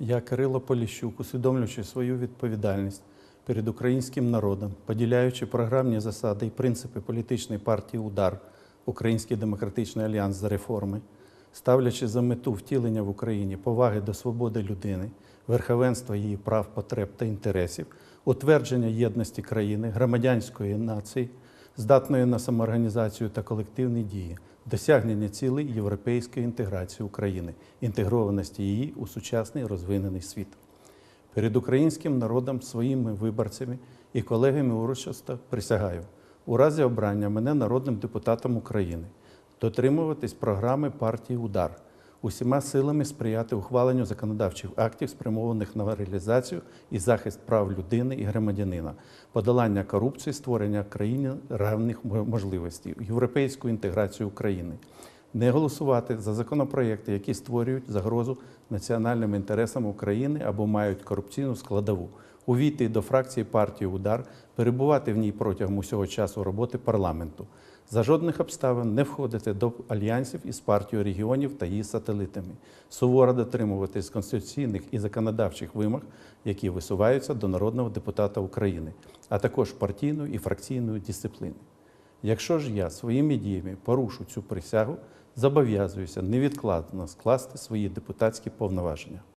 Я, Кирило Поліщук, усвідомлюючи свою відповідальність перед українським народом, поділяючи програмні засади і принципи політичної партії Удар, Український демократичний альянс за реформи, ставлячи за мету втілення в Україні поваги до свободи людини, верховенства її прав, потреб та інтересів, утвердження єдності країни, громадянської нації, здатної на самоорганізацію та колективні дії, досягнення цілей європейської інтеграції України, інтегрованості її у сучасний розвинений світ. Перед українським народом, своїми виборцями і колегами урочисто присягаю у разі обрання мене народним депутатом України дотримуватись програми партії Удар, усіма силами сприяти ухваленню законодавчих актів, спрямованих на реалізацію і захист прав людини і громадянина, подолання корупції, створення країни равних можливостей, європейську інтеграцію України. Не голосувати за законопроекти, які створюють загрозу національним інтересам України або мають корупційну складову, увійти до фракції партії Удар, перебувати в ній протягом усього часу роботи парламенту, за жодних обставин не входити до альянсів із партією регіонів та її сателитами, суворо дотримуватись конституційних і законодавчих вимог, які висуваються до народного депутата України, а також партійної і фракційної дисципліни. Якщо ж я своїми діями порушу цю присягу, зобов'язуюся невідкладно скласти свої депутатські повноваження.